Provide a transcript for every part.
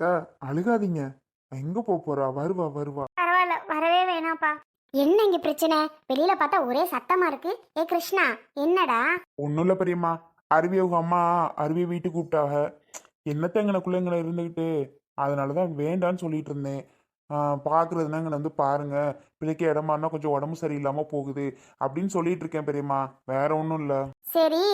த அழுகாதீங்க. எங்க போப் போறா? வருவா வருவா. பரவாயில்ல வரவே வேணாம்ப்பா. என்ன இங்க பிரச்சனை? வெளியில பார்த்தா ஒரே சத்தமா இருக்கு. ஏ கிருஷ்ணா என்னடா? ஒன்றும் இல்லை பெரியம்மா. அருவி அவங்க அம்மா அருவியை வீட்டுக்கு கூப்பிட்டாக என்னத்த எங்களை இருந்துக்கிட்டு அதனால தான் வேண்டான்னு சொல்லிட்டு இருந்தேன். பார்க்குறதுனா இங்கே வந்து பாருங்க. பிள்ளைக்கு இடமானா கொஞ்சம் உடம்பு சரியில்லாமல் போகுது. அப்படின்னு சொல்லிட்டு இருக்கேன் பெரியம்மா. வேற ஒன்றும் இல்லை. சரி.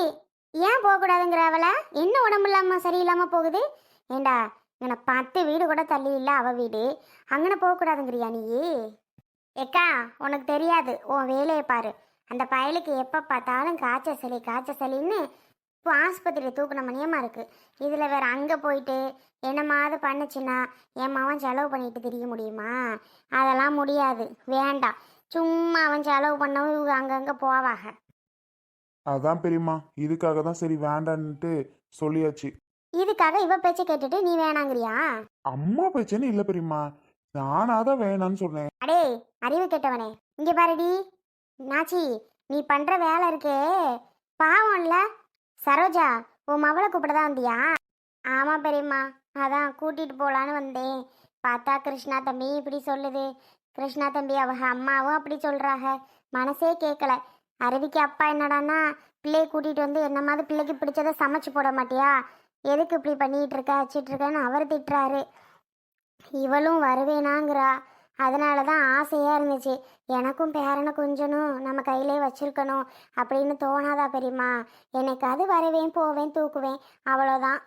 ஏன் போகக்கூடாதுங்கிற அவள என்ன உடம்பு இல்லாம சரியில்லாம போகுது? ஏண்டா இங்கன பத்து வீடு கூட தள்ளி இல்லை அவள் வீடு. அங்கன போகக்கூடாதுங்கிறியா நீ? ஏக்கா உனக்கு தெரியாது. உன் வேலையை பாரு. அந்த பயலுக்கு எப்போ பார்த்தாலும் காய்ச்ச சளி காய்ச்ச சளின்னு இப்போ ஆஸ்பத்திரியில் தூக்குன மணியமாக இருக்குது இதில் வேறு அங்கே போயிட்டு என்னமாவது பண்ணுச்சுன்னா என் மவன் செலவு பண்ணிட்டு திரிய முடியுமா? அதெல்லாம் முடியாது. வேண்டாம் சும்மா அவன் செலவு பண்ணவும் இவங்க அங்கங்கே போவாங்க அதான் பெரியம்மா இதுக்காக தான் சரி வேண்டான்ட்டு சொல்லியாச்சு. இதுக்காக இவ பேச்ச கேட்டுட்டு நீ வேணாங்கிறியா? அம்மா பேச்சேன்னு இல்லை பெரியம்மா. நானாக தான் வேணான்னு சொன்னேன். அடே அறிவு கெட்டவனே. இங்க பாருடி. நாச்சி நீ பண்ற வேலை இருக்கே. பாவம்ல சரோஜா உன் மவளை கூப்பிடதான் வந்தியா? ஆமா பெரியம்மா. அதான் கூட்டிட்டு போலான்னு வந்தேன். பார்த்தா கிருஷ்ணா தம்பி இப்படி சொல்லுது. கிருஷ்ணா தம்பி அவங்க அம்மாவும் அப்படி சொல்றாங்க மனசே கேட்கல அருவிக்கு அப்பா என்னடான்னா பிள்ளைய கூட்டிட்டு வந்து என்ன மாதிரி பிள்ளைக்கு பிடிச்சதை சமைச்சு போட மாட்டியா? எதுக்கு இப்படி பண்ணிகிட்டு இருக்க வச்சிட்டு இருக்கன்னு அவர் திட்டுறாரு. இவளும் வருவேனாங்கிறா அதனால தான் ஆசையாக இருந்துச்சு. எனக்கும் பேரனை கொஞ்சணும் நம்ம கையிலே வச்சிருக்கணும் அப்படின்னு தோணாதா பெரியம்மா. என்னைக்காவது வரவேன் போவேன் தூக்குவேன். அவ்வளோதான்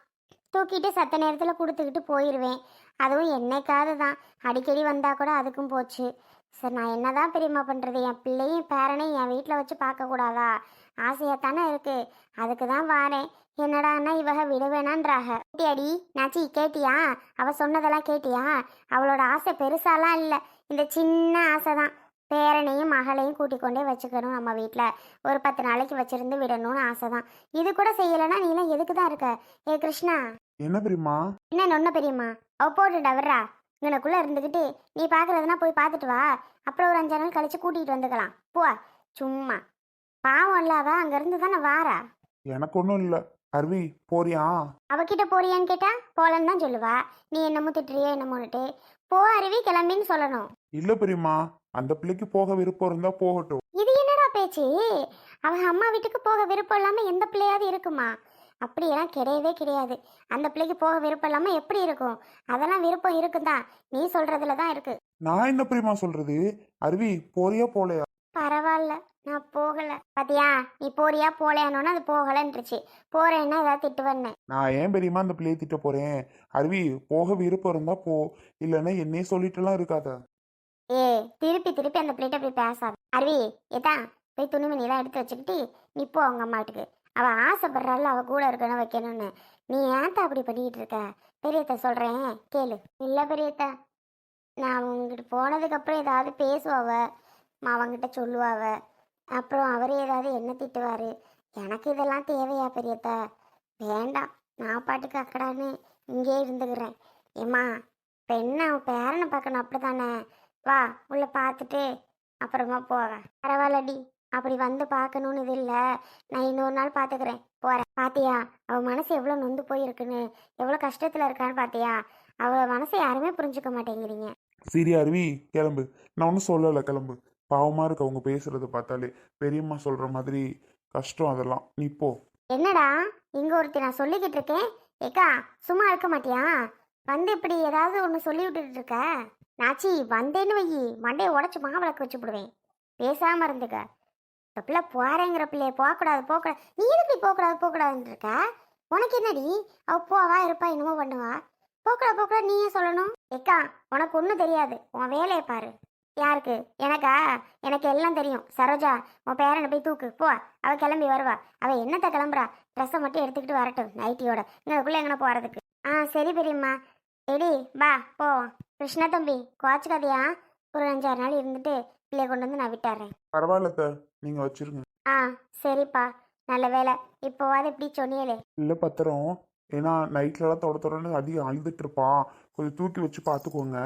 தூக்கிட்டு சத்த நேரத்தில் கொடுத்துக்கிட்டு போயிடுவேன் அதுவும் என்னைக்காவது தான் அடிக்கடி வந்தால் கூட அதுக்கும் போச்சு. சரி நான் என்னதான் பெரியம்மா பண்ணுறது என் பிள்ளையும் பேரனையும் என் வீட்டில் வச்சு பார்க்கக்கூடாதா? ஆசையாக தானே இருக்குது அதுக்கு தான் வாரேன். என்னடான்னா இவக விட வேணான்றாக கேட்டியாடி நாச்சி கேட்டியா? அவ சொன்னதெல்லாம் கேட்டியா? அவளோட ஆசை பெருசாலாம் இல்லை. இந்த சின்ன ஆசை தான் பேரனையும் மகளையும் கூட்டிக் கொண்டே வச்சுக்கணும் நம்ம வீட்டில் ஒரு பத்து நாளைக்கு வச்சிருந்து விடணும்னு ஆசை தான் இது கூட செய்யலைன்னா நீலாம் எதுக்கு தான் இருக்க? ஏ கிருஷ்ணா. என்ன பெரியம்மா? என்ன நொன்ன பெரியம்மா? அவ போட்டுடா வர்றா இங்கனக்குள்ளே இருந்துக்கிட்டு நீ பார்க்குறதுனா போய் பார்த்துட்டு வா. அப்புறம் ஒரு அஞ்சு நாள் கழிச்சு கூட்டிகிட்டு வந்துக்கலாம். போ. சும்மா. பாவம் இல்ல அவ. அங்கேருந்து தானே வாரா. எனக்கு ஒன்றும் இல்லை. அருவி போறியா? அவகிட்ட போறியான்னு கேட்டா போலன்னு தான் சொல்லுவா. நீ என்னமோ திட்டுறியோ என்னமோன்னுட்டு. போ அருவி கிளம்பின்னு சொல்லணும். இல்லை பெரியம்மா அந்த பிள்ளைக்கு போக விருப்பம் இருந்தா போகட்டும். இது என்னடா பேச்சு? அவங்க அம்மா வீட்டுக்கு போக விருப்பம் இல்லாம எந்த பிள்ளையாவது இருக்குமா? அப்படியெல்லாம் கிடையவே கிடையாது. அந்த பிள்ளைக்கு போக விருப்பம் இல்லாம எப்படி இருக்கும்? அதெல்லாம் விருப்பம் இருக்குதான் நீ சொல்றதுல தான் இருக்கு. நான் என்ன பெரியம்மா சொல்றது? அருவி போறியா போலையா? பரவாயில்ல. நான் போகல. பாத்தியா? நீ போறியா? போலையானோன்னு அது போகலன்றுச்சு. போறேன்னா ஏதாவது திட்டுவேன்னு நான் ஏன் பெரியம்மா அந்த பிள்ளையை திட்ட போறேன்? அருவி போக விருப்பம் இருந்தா போ. இல்லைன்னா என்னையே சொல்லிட்டுலாம் இருக்காத. ஏ திருப்பி திருப்பி அந்த பிள்ளைகிட்ட போய் பேசாத. அருவி ஏதா போய் துணிமணிலாம் எடுத்து வச்சுக்கிட்டு நீ போ அவங்க அம்மா வீட்டுக்கு. அவ ஆசைப்படுறாள் அவ கூட இருக்கணும் வைக்கணும்னு. நீ ஏன்டா அப்படி பண்ணிக்கிட்டு இருக்க? பெரியத்த சொல்றேன் கேளு. இல்ல பெரியத்த நான் அவங்ககிட்ட போனதுக்கு அப்புறம் ஏதாவது பேசுவாவ அவங்கிட்ட சொல்லுவாவ அப்புறம் அவர் ஏதாவது என்ன திட்டுவார்? எனக்கு இதெல்லாம் தேவையா பெரியத்த? வேண்டாம் நான் பாட்டுக்கு அக்கடான்னு இங்கே இருந்துக்கிறேன். ஏம்மா பெண்ணை அவன் பேரனை பார்க்கணும் அப்படிதானே வா உள்ள பார்த்துட்டு அப்புறமா போவேன் பரவாயில்லடி அப்படி வந்து பார்க்கணும்னு இது இல்லை. நான் இன்னொரு நாள் பார்த்துக்கிறேன். போகிறேன் பாத்தியா அவள் மனசு எவ்வளோ நொந்து போயிருக்குன்னு எவ்வளோ கஷ்டத்தில் இருக்கான்னு பாத்தியா? அவள் மனசை யாருமே புரிஞ்சுக்க மாட்டேங்கிறீங்க. சரி அருவி கிளம்பு. நான் ஒன்றும் சொல்லலை கிளம்பு. பாவமா இருக்கு அவங்க பேசுறது பார்த்தாலே. பெரியம்மா சொல்ற மாதிரி கஷ்டம் அதெல்லாம். நீ போ. என்னடா? இங்கே ஒருத்தி நான் சொல்லிக்கிட்டு இருக்கேன். ஏக்கா சும்மா இருக்க மாட்டியா? வந்து இப்படி ஏதாவது ஒன்று சொல்லி விட்டுட்டு இருக்க. நாச்சி வந்தேன்னு வை. மண்டையை உடச்சி மாவிளக்கு வச்சு விடுவேன். பேசாமல் இருந்துக்க. இந்த பிள்ளை போறேங்கிற பிள்ளைய போகக்கூடாது போகக்கூடாது. நீ எதுக்கு போகக்கூடாது போகக்கூடாதுன்னு இருக்க? உனக்கு என்னடி? அவ போவா இருப்பா என்னமோ பண்ணுவா. போக்கடா போகக்கூடாது நீயே சொல்லணும். ஏக்கா உனக்கு ஒன்றும் தெரியாது. உன் வேலையை பாரு. யாருக்கு? எனக்கா? எனக்கு எல்லாம் தெரியும். சரோஜா உன் பேரனை போய் தூக்கு. போ அவ கிளம்பி வருவா. அவ என்னத்த கிளம்புறா? ட்ரெஸ்ஸை மட்டும் எடுத்துக்கிட்டு வரட்டும் நைட்டியோட இங்கக்குள்ள எங்கன போறதுக்கு? ஆ சரி பெரியம்மா. எடி வா போவோம் கிருஷ்ணா தம்பி குவாச்சுக்காதியா? ஒரு அஞ்சாறு நாள் இருந்துட்டு பிள்ளைய கொண்டு வந்து நான் விட்டாரேன் பரவாயில்ல த நீங்க வச்சிருங்க. ஆ சரிப்பா. நல்ல வேலை இப்போவாது இப்படி சொன்னியலே? இல்லை பத்திரம். ஏன்னா நைட்லலாம் தொட தொடன்னு அதிகம் அழுதுட்டு இருப்பான் கொஞ்சம் தூக்கி வச்சு பார்த்துக்கோங்க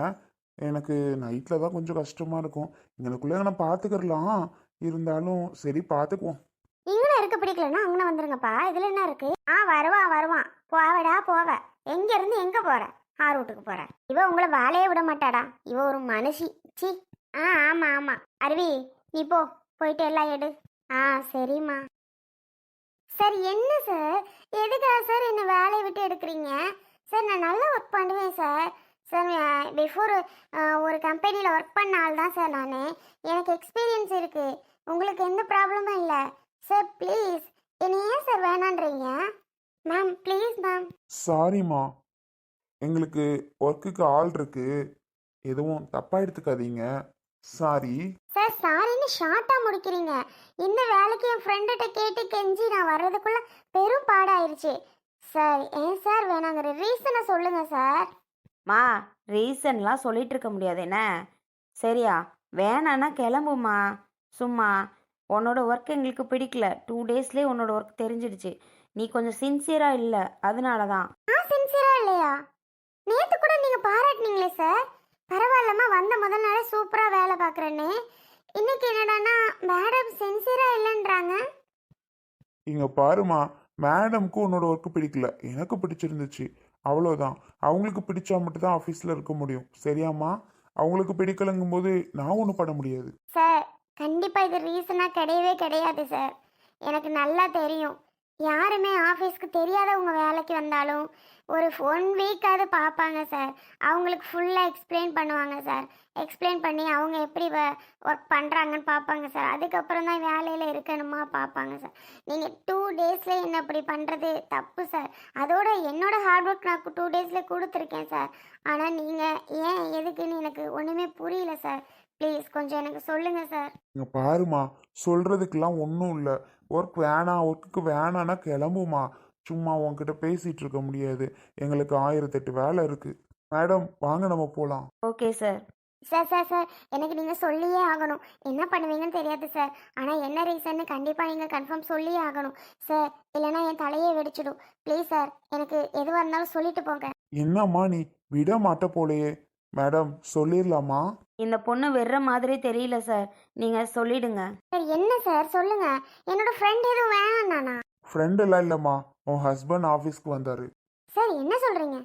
எனக்கு நைட்டில் தான் கொஞ்சம் கஷ்டமாக இருக்கும். எங்களுக்குள்ளே நான் பார்த்துக்கிறலாம் இருந்தாலும் சரி பார்த்துக்குவோம் இங்கே இருக்க பிடிக்கலன்னா அங்கே வந்துருங்கப்பா. இதில் என்ன இருக்கு? ஆ வருவான் வருவான். போவடா போவ. எங்கேருந்து எங்கே எங்க போற? ஆறு வீட்டுக்கு போறா. இவ உங்களை வாழையே விட மாட்டாடா. இவ ஒரு மனுஷி. சி ஆ ஆமாம் ஆமாம் அருவி நீ போ. போயிட்டு எல்லாம் எடு. ஆ சரிம்மா. சார் என்ன சார்? எதுக்காக சார் என்ன வேலையை விட்டு எடுக்கிறீங்க? சார் நான் நல்லா ஒர்க் பண்ணுவேன் சார். சார் பிஃபோர் ஒரு கம்பெனியில் ஒர்க் பண்ண ஆள் தான் சார் நான். எனக்கு எக்ஸ்பீரியன்ஸ் இருக்குது உங்களுக்கு எந்த ப்ராப்ளமும் இல்லை. சார் ப்ளீஸ் என்னை ஏன் சார் வேணான்றீங்க? மேம் ப்ளீஸ் மேம் சாரிம்மா எங்களுக்கு ஒர்க்குக்கு ஆள் இருக்கு. எதுவும் தப்பா எடுத்துக்காதீங்க. சாரி சார் சாரின்னு ஷார்ட்டாக முடிக்கிறீங்க. இந்த வேலைக்கு என் ஃப்ரெண்டுகிட்ட கேட்டு கெஞ்சி நான் வர்றதுக்குள்ள பெரும் பாடாயிருச்சு. சார் ஏன் சார் வேணாங்கிற ரீசனை சொல்லுங்கள் சார் மா ரீசன்லாம் சொல்லிட்டு இருக்க முடியாது. என்ன? சரியா? வேணான்னா கிளம்புமா சும்மா. உன்னோட ஒர்க் எங்களுக்கு பிடிக்கல. டூ டேஸ்லேயே உன்னோட ஒர்க் தெரிஞ்சிடுச்சு. நீ கொஞ்சம் சின்சியராக இல்லை. அதனால தான். நான் சின்சியரா இல்லையா? நேத்து கூட நீங்க பாராட்டினீங்களே சார். பரவாயில்லம்மா வந்த முதல் நாளே சூப்பரா வேலை பார்க்குறேன்னு. இன்னைக்கு என்னடான்னா மேடம் சின்சியரா இல்லைன்றாங்க. இங்க பாருமா மேடம்க்கு உன்னோட ஒர்க்கு பிடிக்கல. எனக்கு பிடிச்சிருந்துச்சு. அவ்வளோதான் அவங்களுக்கு பிடிச்சா மட்டும் தான் ஆஃபீஸில் இருக்க முடியும். சரியாம்மா? அவங்களுக்கு பிடிக்கலங்கும் போது நான் ஒன்றும் பண்ண முடியாது. சார் கண்டிப்பாக இது ரீசனாக கிடையவே கிடையாது சார். எனக்கு நல்லா தெரியும். யாருமே ஆஃபீஸ்க்கு தெரியாதவங்க வேலைக்கு வந்தாலும் ஒரு ஒன் வீக்காவது பார்ப்பாங்க சார் அவங்களுக்கு ஃபுல்லாக எக்ஸ்பிளைன் பண்ணுவாங்க சார் எக்ஸ்பிளைன் பண்ணி அவங்க எப்படி ஒர்க் பண்ணுறாங்கன்னு பார்ப்பாங்க சார் அதுக்கப்புறம் தான் வேலையில் இருக்கணுமா பார்ப்பாங்க சார் நீங்கள் டூ டேஸில் என்ன இப்படி பண்ணுறது தப்பு சார் அதோட என்னோட ஹார்ட் ஒர்க் நான் டூ டேஸில் கொடுத்துருக்கேன் சார் ஆனால் நீங்கள் ஏன் எதுக்குன்னு எனக்கு ஒன்றுமே புரியல சார் ப்ளீஸ் கொஞ்சம் எனக்கு சொல்லுங்கள் சார். இங்க பாருமா சொல்றதுக்கெல்லாம் ஒன்றும் இல்லை. ஒர்க் வேணாம் ஒர்க்குக்கு வேணான்னா கிளம்புமா சும்மா உன்கிட்ட பேசிட்டு இருக்க முடியாது. எங்களுக்கு ஆயிரத்தெட்டு வேலை இருக்கு. மேடம் வாங்க நம்ம போகலாம் okay sir. Sir sir sir எனக்கு நீங்கள் சொல்லியே ஆகணும். என்ன பண்ணுவீங்கன்னு தெரியாது சார். ஆனால் என்ன ரீசன்னு கண்டிப்பாக நீங்கள் கன்ஃபார்ம் சொல்லியே ஆகணும். சார் இல்லைன்னா என் தலையே வெடிச்சிடும். ப்ளீஸ் சார் எனக்கு எதுவாக இருந்தாலும் சொல்லிட்டு போங்க. என்னம்மா நீ விட மாட்ட போலையே. மேடம் சொல்லிடலாமா? இந்த பொண்ணு வெறுற மாதிரி தெரியல சார். நீங்கள் சொல்லிடுங்க. சார் என்ன சார்? சொல்லுங்க. என்னோட ஃப்ரெண்ட் எதுவும் வேணாம் நானா ஃப்ரெண்ட் எல்லாம் இல்லைம்மா. உன் ஹஸ்பண்ட் ஆஃபீஸ்க்கு வந்தாரு. சார் என்ன சொல்கிறீங்க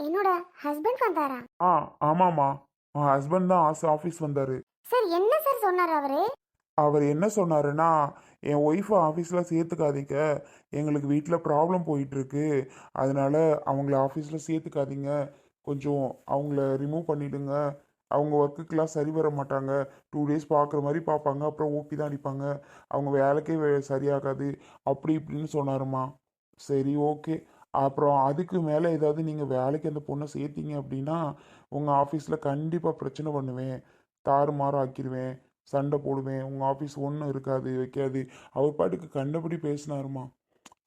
என்னோட ஹஸ்பண்ட் வந்தாரா? ஆ ஆமாம்மா. உன் ஹஸ்பண்ட் தான் ஆஸ் ஆஃபீஸ் வந்தாரு. சார் என்ன சார் சொன்னார் அவரு? அவர் என்ன சொன்னாருன்னா என் ஒய்ஃபை ஆஃபீஸில் சேர்த்துக்காதீங்க. எங்களுக்கு வீட்டில் ப்ராப்ளம் போயிட்டுருக்கு அதனால அவங்கள ஆஃபீஸில் சேர்த்துக்காதீங்க. கொஞ்சம் அவங்கள ரிமூவ் பண்ணிவிடுங்க அவங்க ஒர்க்குக்கெலாம் சரி வர மாட்டாங்க. டூ டேஸ் பார்க்குற மாதிரி பார்ப்பாங்க அப்புறம் ஓபி தான் அடிப்பாங்க. அவங்க வேலைக்கே சரியாகாது. அப்படி இப்படின்னு சொன்னாருமா சரி ஓகே அப்புறம் அதுக்கு மேலே ஏதாவது நீங்கள் வேலைக்கு அந்த பொண்ணை சேர்த்தீங்க அப்படின்னா உங்கள் ஆஃபீஸில் கண்டிப்பாக பிரச்சனை பண்ணுவேன். தாறுமாறு ஆக்கிடுவேன் சண்டை போடுவேன். உங்கள் ஆஃபீஸ் ஒன்றும் இருக்காது வைக்காது. அவர் பாட்டுக்கு கண்டபடி பேசினாருமா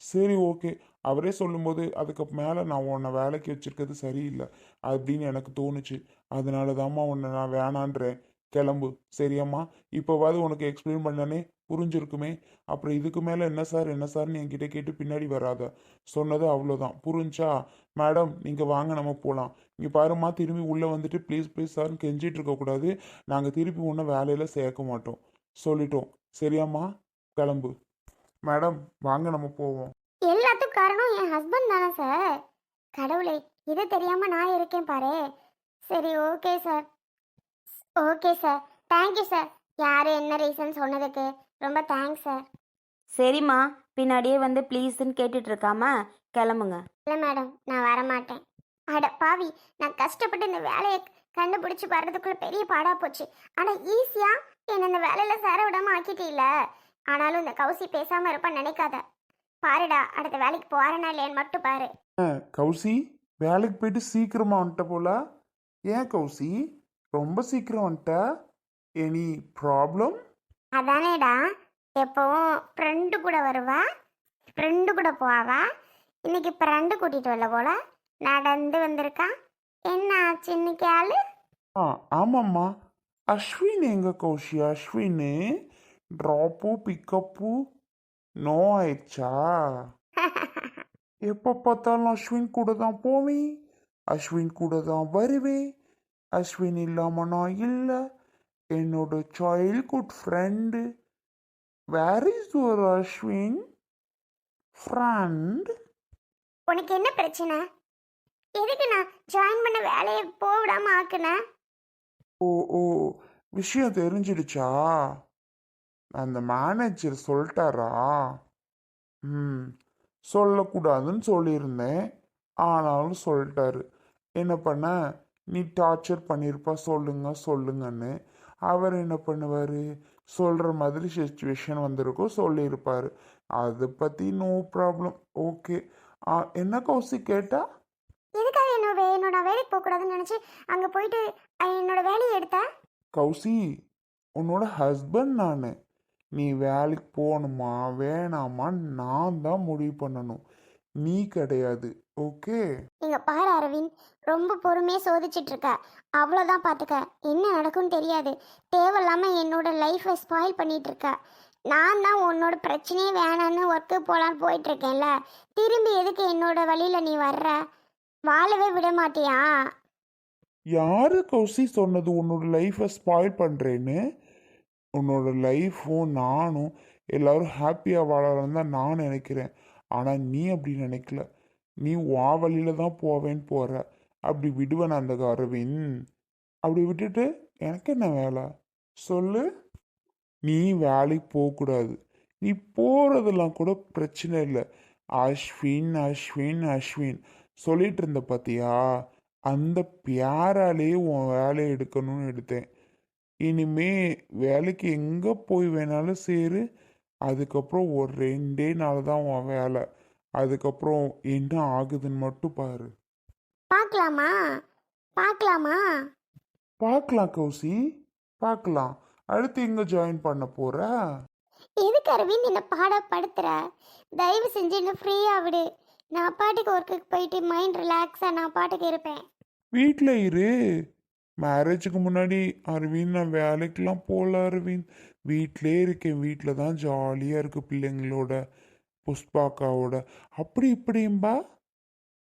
சரி ஓகே. அவரே சொல்லும்போது அதுக்கு மேலே நான் உன்னை வேலைக்கு வச்சுருக்கிறது சரியில்லை. அப்படின்னு எனக்கு தோணுச்சு. அதனால தாம்மா உன்னை நான் வேணான்றேன். கிளம்பு. சரியாம்மா. இப்போவாது உனக்கு எக்ஸ்பிளைன் பண்ணனே புரிஞ்சிருக்குமே. அப்புறம் இதுக்கு மேலே என்ன சார் என்ன சார்னு என்கிட்ட கேட்டு பின்னாடி வராத. சொன்னது அவ்வளோதான். புரிஞ்சா? மேடம் நீங்கள் வாங்க நம்ம போகலாம் இங்கே பாரும்மா திரும்பி உள்ளே வந்துட்டு ப்ளீஸ் ப்ளீஸ் சார்னு கெஞ்சிட்டு இருக்கக்கூடாது நாங்கள் திருப்பி ஒன்றும் வேலையில் சேர்க்க மாட்டோம். சொல்லிட்டோம். சரியாம்மா. கிளம்பு. மேடம் வாங்க நம்ம போவோம். எல்லாத்துக்கும் காரணம் என் ஹஸ்பண்ட் தானே சார் கடவுளே இது தெரியாம நான் இருக்கேன் பாரு. சரி okay sir okay sir thank you sir யார் என்ன ரீசன் சொன்னதுக்கு? ரொம்ப தேங்க்ஸ் சார் சரிம்மா பின்னாடியே வந்து ப்ளீஸ்ன்னு கேட்டுட்டு இருக்காம கிளம்புங்க. இல்லை மேடம் நான் வரமாட்டேன். அட பாவி நான் கஷ்டப்பட்டு இந்த வேலையை கண்டுபிடிச்சி வர்றதுக்குள்ள பெரிய பாடா போச்சு. ஆனால் ஈஸியாக என்னை இந்த வேலையில் சேர விடாம ஆக்கிட்டீல்ல? ஆனாலும் இந்த கௌசி பேசாமல் இருப்பான்னு நினைக்காத. பாருடா அடுத்த வேலைக்கு போகிறேனா இல்லையான்னு மட்டும் பாரு. கௌசி வேலைக்கு போயிட்டு சீக்கிரமா வந்துட்ட போல. ஏன் கௌசி? ரொம்ப சீக்கிரம் வந்துட்ட. Any problem? அதானேடா எப்பவும் ஃப்ரெண்டு கூட வருவா ஃப்ரெண்டு கூட போவா. இன்னைக்கு ஃப்ரெண்டு கூட்டிட்டு வரல போல. நடந்து வந்திருக்கா. என்ன ஆச்சு இன்னைக்கு ஆளு? ஆ ஆமாம்மா. அஸ்வின் எங்க Kaushi Ashwin? Drop pickup no ஆயிடுச்சா எப்போ பார்த்தாலும் அஸ்வின் கூட தான் போவேன். அஸ்வின் கூட தான் வருவேன். அஸ்வின் இல்லாமல் நான் இல்லை. என்னோட childhood friend where is your Ashwin friend உனக்கு என்ன பிரச்சனை? எதுக்கு நான் ஜாயின் பண்ண வேலையை போவிடாம ஆக்குனேன் ஓ ஓ விஷயம் தெரிஞ்சிடுச்சா? அந்த மேனேஜர் சொல்லிட்டாரா? ம் சொல்லக்கூடாதுன்னு சொல்லியிருந்தேன். ஆனாலும் சொல்லிட்டாரு. என்ன பண்ண? நீ டார்ச்சர் பண்ணியிருப்பா சொல்லுங்க சொல்லுங்கன்னு. அவர் என்ன பண்ணுவார்? சொல்கிற மாதிரி சுச்சுவேஷன் வந்திருக்கும் சொல்லியிருப்பார். அதை பற்றி நோ ப்ராப்ளம் ஓகே என்ன கௌசி கேட்டா? எதுக்காக என்னோட என்னோட வேலைக்கு போகக்கூடாதுன்னு நினச்சி அங்கே போயிட்டு என்னோட வேலையை எடுத்தேன் கௌசி உன்னோட ஹஸ்பண்ட் நான். நீ வேலைக்கு போகணுமா? வேணாமான்னு நான் தான் முடிவு பண்ணணும். நீ கிடையாது. ஓகே? இங்க பாரு அரவிந்த் ரொம்ப பொறுமையாக சோதிச்சிட்டு இருக்க. அவ்வளோதான் பார்த்துக்க என்ன நடக்கும்னு தெரியாது. தேவையில்லாம என்னோட லைஃப்பை ஸ்பாயில் பண்ணிட்டு இருக்க. நான் தான் உன்னோட பிரச்சனையே வேணான்னு ஒர்க்கு போகலான்னு போயிட்டு இருக்கேன்ல. திரும்பி எதுக்கு என்னோட வழியில் நீ வர்ற? வாழவே விட மாட்டியா? யாரு கௌசி சொன்னது உன்னோட லைஃப்பை ஸ்பாயில் பண்ணுறேன்னு உன்னோட லைஃப்பும் நானும் எல்லாரும் ஹாப்பியாக வாழலாம் தான் நான் நினைக்கிறேன். ஆனால் நீ அப்படி நினைக்கல. நீ வா வழியில் தான் போவேன்னு போகிற அப்படி விடுவேன் அந்த அரவிந்த் அப்படி விட்டுட்டு எனக்கு என்ன வேலை? சொல்லு. நீ வேலைக்கு போகக்கூடாது நீ போகிறதெல்லாம் கூட பிரச்சனை இல்லை. அஸ்வின் அஸ்வின் அஸ்வின். சொல்லிட்டு இருந்த பார்த்தியா அந்த பியாராலே உன் வேலையை எடுக்கணும்னு எடுத்தேன். இனிமே வேலைக்கு எங்கே போய் வேணாலும் சேரு. அதுக்கப்புறம் ஒரு ரெண்டே நாள் தான் உன் வேலை. அதுக்கப்புறம் என்ன ஆகுதுன்னு மட்டும் பாரு. பார்க்கலாமா பார்க்கலாமா பார்க்கலாம் கௌசி. பார்க்கலாம் அடுத்து எங்கே ஜாயின் பண்ண போற? எதுக்கு அரவிந்த் என்னை பாடப்படுத்துற தயவு செஞ்சு என்ன ஃப்ரீயாக விடு. நான் பாட்டுக்கு ஒர்க்குக்கு போயிட்டு மைண்ட் ரிலாக்ஸாக நான் பாட்டுக்கு இருப்பேன். வீட்டில் இரு. மேரேஜுக்கு முன்னாடி அரவிந்த் நான் வேலைக்கெல்லாம் போகல அரவிந்த் வீட்டிலே இருக்கேன். வீட்டில் தான் ஜாலியாக இருக்குது பிள்ளைங்களோட புஷ்பாக்காவோட. அப்படி இப்படிம்பா.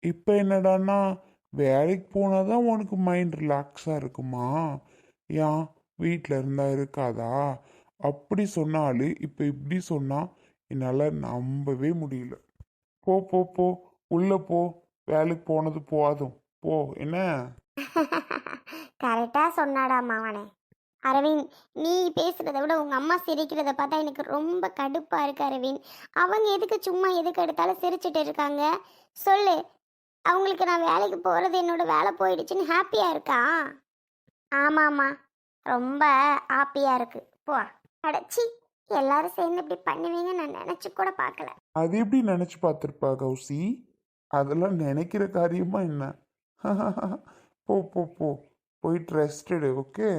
இப்போ என்னடான்னா வேலைக்கு போனால் தான் உனக்கு மைண்ட் ரிலாக்ஸாக இருக்குமா? ஏன்? வீட்டில் இருந்தால் இருக்காதா? அப்படி சொன்னாலும் இப்போ இப்படி சொன்னால் என்னால் நம்பவே முடியல. போ போ போ. உள்ளே போ. வேலைக்கு போனது போதும். போ. என்ன? கரெக்டாக சொன்னாடா மாவனே அரவிந்த் நீ பேசுகிறத விட உங்கள் அம்மா சிரிக்கிறத பார்த்தா எனக்கு ரொம்ப கடுப்பாக இருக்கு அரவிந்த். அவங்க எதுக்கு சும்மா எதுக்கு எடுத்தாலும் சிரிச்சிட்டு இருக்காங்க? சொல்லு அவங்களுக்கு நான் வேலைக்கு போகிறது என்னோட வேலை போயிடுச்சுன்னு ஹாப்பியாக இருக்கா? ஆமாம்மா ரொம்ப ஹாப்பியாக இருக்குது போ. அடச்சி எல்லாரும் சேர்ந்து இப்படி பண்ணுவீங்க நான் நினச்சி கூட பார்க்கல. அது எப்படி நினச்சி பார்த்துருப்பா கௌசி? அதெல்லாம் நினைக்கிற காரியமா என்ன? போ போ போ. போயிட்டு ரெஸ்ட் எடு ஓகே